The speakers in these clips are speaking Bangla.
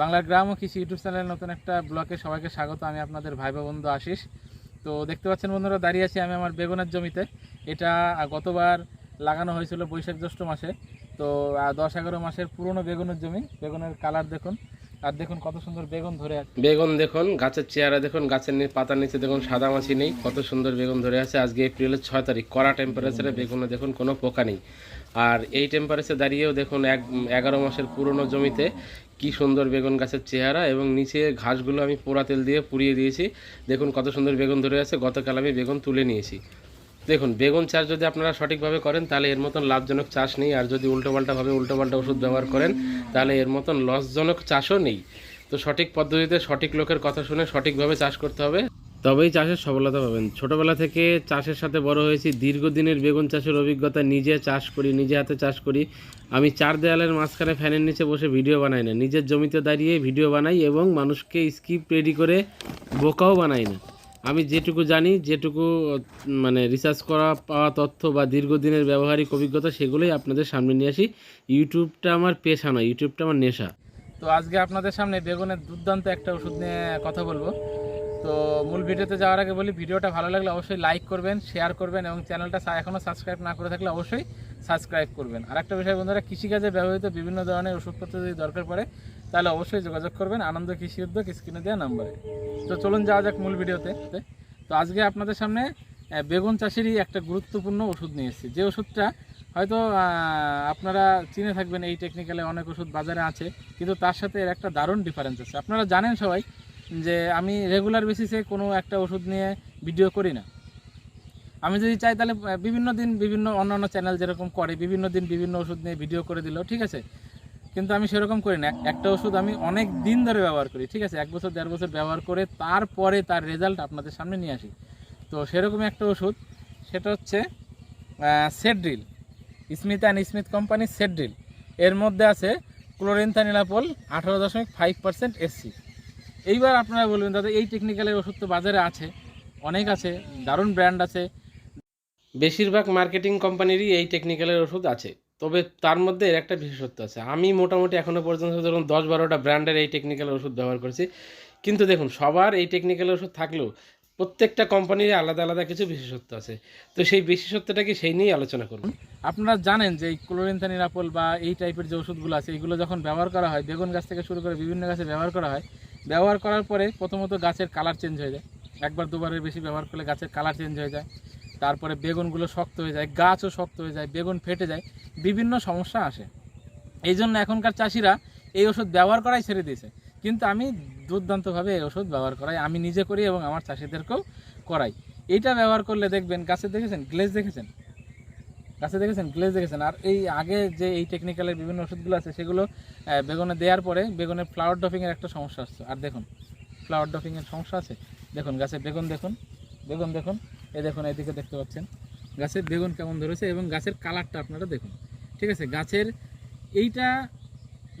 বাংলার গ্রাম ও কৃষি ইউটিউব চ্যানেলের নতুন একটা ব্লগে সবাইকে স্বাগত। আমি আপনাদের ভাই বোন বন্ধু আশিস। তো দেখতে পাচ্ছেন বন্ধুরা, দাঁড়িয়ে আছি আমি আমার বেগুনের জমিতে। এটা গতবার লাগানো হয়েছিল বৈশাখ জ্যৈষ্ঠ মাসে। তো দশ এগারো মাসের পুরনো বেগুনের জমি। বেগুনের কালার দেখুন। আর দেখুন কত সুন্দর বেগুন ধরে আছে। বেগুন দেখুন, গাছের চেয়ারা দেখুন, গাছের পাতার নিচে দেখুন সাদা মাছি নেই। কত সুন্দর বেগুন ধরে আছে। আজকে এপ্রিলের ছয় তারিখ, কড়া টেম্পারেচারে বেগুনে দেখুন কোনো পোকা নেই। আর এই টেম্পারেচার দাঁড়িয়েও দেখুন এক, এগারো মাসের পুরনো জমিতে কি সুন্দর বেগুন গাছের চেহারা এবং নিচে ঘাসগুলো আমি পোড়া তেল দিয়ে পুড়িয়ে দিয়েছি। দেখুন কত সুন্দর বেগুন ধরে আছে, গতকাল আমি বেগুন তুলে নিয়েছি। দেখুন, বেগুন চাষ যদি আপনারা সঠিকভাবে করেন, তাহলে এর মতন লাভজনক চাষ নেই। আর যদি উল্টোপাল্টাভাবে উল্টোপাল্টা ওষুধ ব্যবহার করেন, তাহলে এর মতন লসজনক চাষও নেই। তো সঠিক পদ্ধতিতে সঠিক লোকের কথা শুনে সঠিকভাবে চাষ করতে হবে। তবেই চাষের সফলতা পাবেন। ছোটবেলা থেকে চাষের সাথে বড় হয়েছি। দীর্ঘদিনের বেগুন চাষের অভিজ্ঞতা নিজে চাষ করি, নিজে হাতে চাষ করি। আমি চার দেয়ালের মাঝখানে ফ্যানের নিচে বসে ভিডিও বানাই না। নিজের জমিতে দাঁড়িয়ে ভিডিও বানাই এবং মানুষকে স্কিপ রেডি করে বোকাও বানাই না। আমি যেটুকু জানি, যেটুকু মানে রিসার্চ করা, পাওয়া তথ্য বা দীর্ঘদিনের ব্যবহারিক অভিজ্ঞতা সেগুলোই আপনাদের সামনে নিয়ে আসি। ইউটিউবটা আমার পেশা নয়, ইউটিউবটা আমার নেশা। তো আজকে আপনাদের সামনে বেগুনের দুর্দান্ত একটা ওষুধ নিয়ে কথা বলব। তো মূল ভিডিওতে যাওয়ার আগে বলি, ভিডিওটা ভালো লাগলে অবশ্যই লাইক করবেন শেয়ার করবেন এবং চ্যানেলটা এখনও সাবস্ক্রাইব না করে থাকলে অবশ্যই সাবস্ক্রাইব করবেন। আর একটা বিষয় বন্ধুরা, কৃষিকাজে ব্যবহৃত বিভিন্ন ধরনের ওষুধপত্র যদি দরকার পড়ে, তাহলে অবশ্যই যোগাযোগ করবেন আনন্দ কৃষি উদ্যোগ স্ক্রিনে দেওয়া নাম্বারে। তো চলুন যাওয়া যাক মূল ভিডিওতে। তো আজকে আপনাদের সামনে বেগুন চাষেরই একটা গুরুত্বপূর্ণ ওষুধ নিয়ে এসেছি। যে ওষুধটা হয়তো আপনারা চিনে থাকবেন এই টেকনিক্যালে অনেক ওষুধ বাজারে আছে, কিন্তু তার সাথে এর একটা দারুণ ডিফারেন্স আছে। আপনারা জানেন সবাই যে আমি রেগুলার বেসিসে কোনো একটা ওষুধ নিয়ে ভিডিও করি না। আমি যদি চাই তাহলে বিভিন্ন দিন বিভিন্ন অন্যান্য চ্যানেল যেরকম করে, বিভিন্ন দিন বিভিন্ন ওষুধ নিয়ে ভিডিও করে দিল, ঠিক আছে? কিন্তু আমি সেরকম করি না। একটা ওষুধ আমি অনেক দিন ধরে ব্যবহার করি, ঠিক আছে? এক বছর, দেড় বছর ব্যবহার করে তারপরে তার রেজাল্ট আপনাদের সামনে নিয়ে আসি। তো সেরকমই একটা ওষুধ, সেটা হচ্ছে সেড্রিল স্মিথ অ্যান্ড স্মিথ কোম্পানি সেড্রিল এর মধ্যে আছে ক্লোরেন্থানিলাপল আঠারো দশমিক ফাইভ পার্সেন্ট এসসি এইবার আপনারা বলবেন দাদা এই টেকনিক্যালের ওষুধ তো বাজারে আছে অনেক আছে দারুণ ব্র্যান্ড আছে। বেশিরভাগ মার্কেটিং কোম্পানিরই এই টেকনিক্যালের ওষুধ আছে তবে তার মধ্যে এর একটা বিশেষত্ব আছে। আমি মোটামুটি এখনও পর্যন্ত ধরুন দশ বারোটা ব্র্যান্ডের এই টেকনিক্যাল ওষুধ ব্যবহার করেছি। কিন্তু দেখুন সবার এই টেকনিক্যাল ওষুধ থাকলেও প্রত্যেকটা কোম্পানির আলাদা আলাদা কিছু বিশেষত্ব আছে। তো সেই বিশেষত্বটা কি সেই নিয়েই আলোচনা করুন আপনারা জানেন যে এই ক্লোরেন্থানিলাপল বা এই টাইপের যে ওষুধগুলো আছে এগুলো যখন ব্যবহার করা হয় বেগুন গাছ থেকে শুরু করে বিভিন্ন গাছে ব্যবহার করা হয় ব্যবহার করার পরে প্রথমত গাছের কালার চেঞ্জ হয়ে যায়। একবার দুবারের বেশি ব্যবহার করলে গাছের কালার চেঞ্জ হয়ে যায়। তারপরে বেগুনগুলো শক্ত হয়ে যায়, গাছও শক্ত হয়ে যায়, বেগুন ফেটে যায়, বিভিন্ন সমস্যা আসে। এই জন্য এখনকার চাষিরা এই ওষুধ ব্যবহার করাই ছেড়ে দিয়েছে। কিন্তু আমি দুর্দান্তভাবে এই ওষুধ ব্যবহার করাই, আমি নিজে করি এবং আমার চাষিদেরকেও করাই। এটা ব্যবহার করলে দেখবেন গাছে দেখেছেন গ্লেজ দেখেছেন? গাছে দেখেছেন গ্লেজ দেখেছেন? আর এই আগে যে এই টেকনিক্যালের বিভিন্ন ওষুধগুলো আছে, সেগুলো বেগুনে দেওয়ার পরে বেগুনে ফ্লাওয়ার ডফিংয়ের একটা সমস্যা আসছে আর দেখুন ফ্লাওয়ার ডফিংয়ের সমস্যা আছে? দেখুন, গাছে বেগুন দেখুন বেগুন দেখুন, এই দেখুন এদিকে দেখতে পাচ্ছেন। গাছের বেগুন কেমন ধরেছে এবং গাছের কালারটা আপনারা দেখুন। ঠিক আছে, গাছের এইটা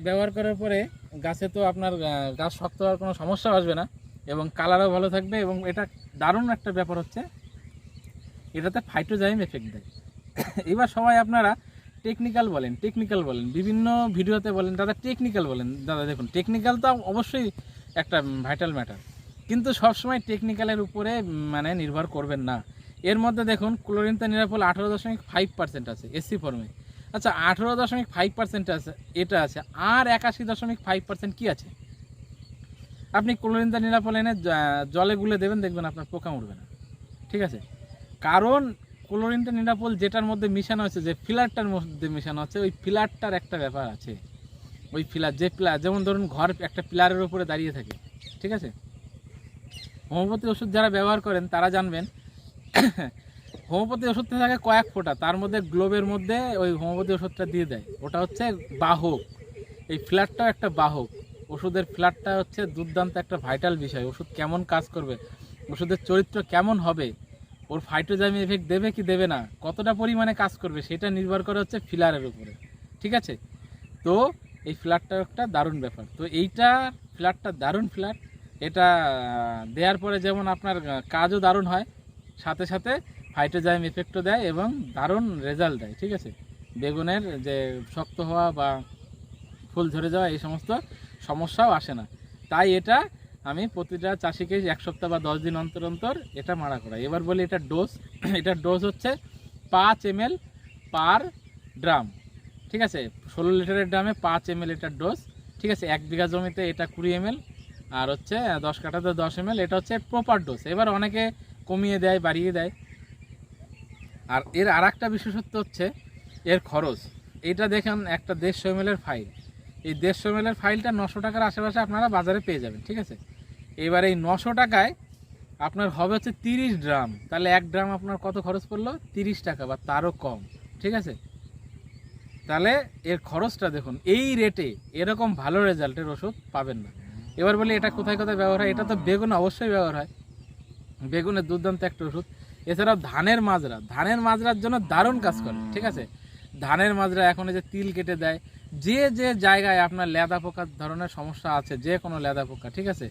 ব্যবহার করার পরে গাছে তো আপনার গাছ শক্ত হওয়ার কোনো সমস্যা আসবে না এবং কালারও ভালো থাকবে এবং এটা দারুণ একটা ব্যাপার হচ্ছে, এটাতে ফাইটোজাইম এফেক্ট দেয়। এবার সবাই আপনারা টেকনিক্যাল বলেন টেকনিক্যাল বলেন, বিভিন্ন ভিডিওতে বলেন দাদা টেকনিক্যাল বলেন। দাদা, দেখুন টেকনিক্যাল তো অবশ্যই একটা ভাইটাল ম্যাটার কিন্তু সবসময় টেকনিক্যালের উপরে মানে নির্ভর করবেন না। এর মধ্যে দেখুন ক্লোরিনটা নিরাপল আঠারো দশমিক ফাইভ পার্সেন্ট আছে এসসি ফর্মে আচ্ছা আঠেরো দশমিক ফাইভ পার্সেন্ট আছে, এটা আছে, আর একাশি দশমিক ফাইভ পার্সেন্ট কী আছে? আপনি ক্লোরিনটা নিরাপল এনে জলে গুলে দেবেন, দেখবেন আপনার পোকা মরবে না। ঠিক আছে? কারণ ক্লোরিনটা নিরাপল যেটার মধ্যে মিশানো হচ্ছে যে ফিলারটার মধ্যে মিশানো হচ্ছে, ওই ফিলারটার একটা ব্যাপার আছে। ওই ফিলার, যে পিলার যেমন ধরুন ঘর একটা পিলারের উপরে দাঁড়িয়ে থাকে, ঠিক আছে? হোমিওপ্যাথি ওষুধ যারা ব্যবহার করেন, তারা জানবেন, হোমিওপ্যাথি ওষুধটা থাকে কয়েক ফোঁটা, তার মধ্যে গ্লোবের মধ্যে ওই হোমিওপ্যাথি ওষুধটা দিয়ে দেয়। ওটা হচ্ছে বাহক। এই ফ্ল্যাটটাও একটা বাহক। ওষুধের ফ্ল্যাটটা হচ্ছে দুর্দান্ত একটা ভাইটাল বিষয়। ওষুধ কেমন কাজ করবে? ওষুধের চরিত্র কেমন হবে? ওর ফাইটোজামি এফেক্ট দেবে কি দেবে না, কতটা পরিমাণে কাজ করবে সেটা নির্ভর করে হচ্ছে ফিলারের উপরে, ঠিক আছে? তো এই ফ্ল্যাটটা একটা দারুণ ব্যাপার। তো এইটা ফ্ল্যাটটা দারুণ ফ্ল্যাট এটা দেওয়ার পরে যেমন আপনার কাজও দারুণ হয়, সাথে সাথে ফাইটোজাইম এফেক্টও দেয় এবং দারুণ রেজাল্ট দেয়, ঠিক আছে? বেগুনের যে শক্ত হওয়া বা ফুল ঝরে যাওয়া এই সমস্ত সমস্যাও আসে না। তাই এটা আমি প্রতিটা চাষিকে এক সপ্তাহ বা দশ দিন অন্তর অন্তর এটা মারা করাই। এবার বলি এটা ডোজ এটার ডোজ হচ্ছে পাঁচ এম পার ড্রাম। ঠিক আছে? ষোলো লিটারের ড্রামে পাঁচ এম এটার ডোজ ঠিক আছে? এক বিঘা জমিতে এটা কুড়ি এম আর হচ্ছে দশ কাঠাতে দশ এম এটা হচ্ছে প্রপার ডোজ এবার অনেকে কমিয়ে দেয়, বাড়িয়ে দেয়। আর এর আর একটা বিশেষত্ব হচ্ছে এর খরচ। এটা দেখেন একটা দেড়শো এম ফাইল এই দেড়শো এম ফাইলটা নশো টাকার আশেপাশে আপনারা বাজারে পেয়ে যাবেন। ঠিক আছে? এবার এই নশো টাকায় আপনার হবে হচ্ছে তিরিশ ড্রাম তাহলে এক ড্রাম আপনার কত খরচ পড়ল? তিরিশ টাকা বা তারও কম, ঠিক আছে? তাহলে এর খরচটা দেখুন, এই রেটে এরকম ভালো রেজাল্টের ওষুধ পাবেন না। এবার বলি, এটা কোথায় কোথায় ব্যবহার হয়? এটা তো বেগুন অবশ্যই ব্যবহার হয়। বেগুনের দুর্দান্ত একটা ওষুধ। এছাড়াও ধানের মাজরা। ধানের মাজরার জন্য দারুণ কাজ করে, ঠিক আছে? ধানের মাজরা এখন যে তিল কেটে দেয়, যে যে জায়গায় আপনার লেদা পোকার ধরনের সমস্যা আছে, যে কোনো লেদা পোকা, ঠিক আছে?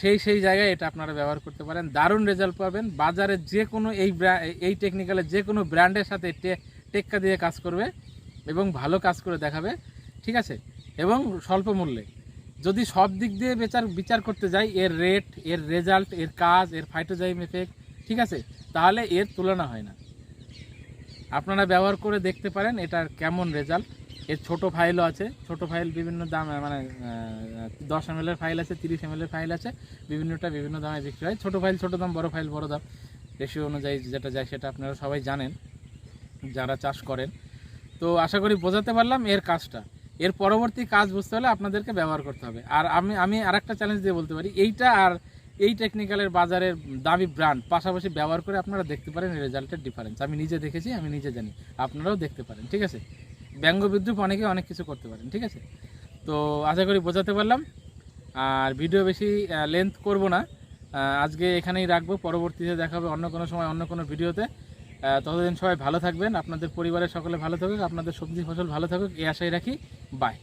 সেই সেই জায়গায় এটা আপনারা ব্যবহার করতে পারেন। দারুণ রেজাল্ট পাবেন। বাজারে যে কোনো এই এই টেকনিক্যালের যে কোনো ব্র্যান্ডের সাথে টেক্কা দিয়ে কাজ করবে এবং ভালো কাজ করে দেখাবে, ঠিক আছে? এবং স্বল্প মূল্যে। যদি সব দিক দিয়ে বিচার বিচার করতে যাই, এর রেট এর রেজাল্ট এর কাজ, এর ফাইটোজাইম এফেক্ট ঠিক আছে? তাহলে এর তুলনা হয় না। আপনারা ব্যবহার করে দেখতে পারেন এটার কেমন রেজাল্ট এর ছোট ফাইলও আছে। ছোট ফাইল বিভিন্ন দাম মানে দশ এম ফাইল আছে, তিরিশ এম ফাইল আছে, বিভিন্নটা বিভিন্ন দামে বিক্রি হয়। ছোট ফাইল ছোট দাম, বড় ফাইল বড় দাম। রেশিও অনুযায়ী যেটা যায় সেটা আপনারা সবাই জানেন, যারা চাষ করেন। তো আশা করি বোঝাতে পারলাম এর কাজটা। এর পরবর্তী কাজ বুঝতে হলে আপনাদেরকে ব্যবহার করতে হবে। আর আমি আমি আরেকটা চ্যালেঞ্জ দিয়ে বলতে পারি, এইটা আর এই টেকনিক্যালের বাজারের দামি ব্র্যান্ড পাশাপাশি ব্যবহার করে আপনারা দেখতে পারেন রেজাল্টের ডিফারেন্স আমি নিজে দেখেছি, আমি নিজে জানি, আপনারাও দেখতে পারেন, ঠিক আছে? ব্যঙ্গ বিদ্রুপ অনেকে অনেক কিছু করতে পারেন, ঠিক আছে? তো আশা করি বোঝাতে পারলাম। আর ভিডিও বেশি লেন্থ করব না। আজকে এখানেই রাখব। পরবর্তীতে দেখা হবে অন্য কোনো সময়, অন্য কোনো ভিডিওতে। ততদিন সবাই ভালো থাকবেন। আপনাদের পরিবারের সকলে ভালো থাকুক। আপনাদের সবজি ফসল ভালো থাকুক। এই আশাই রাখি। বাই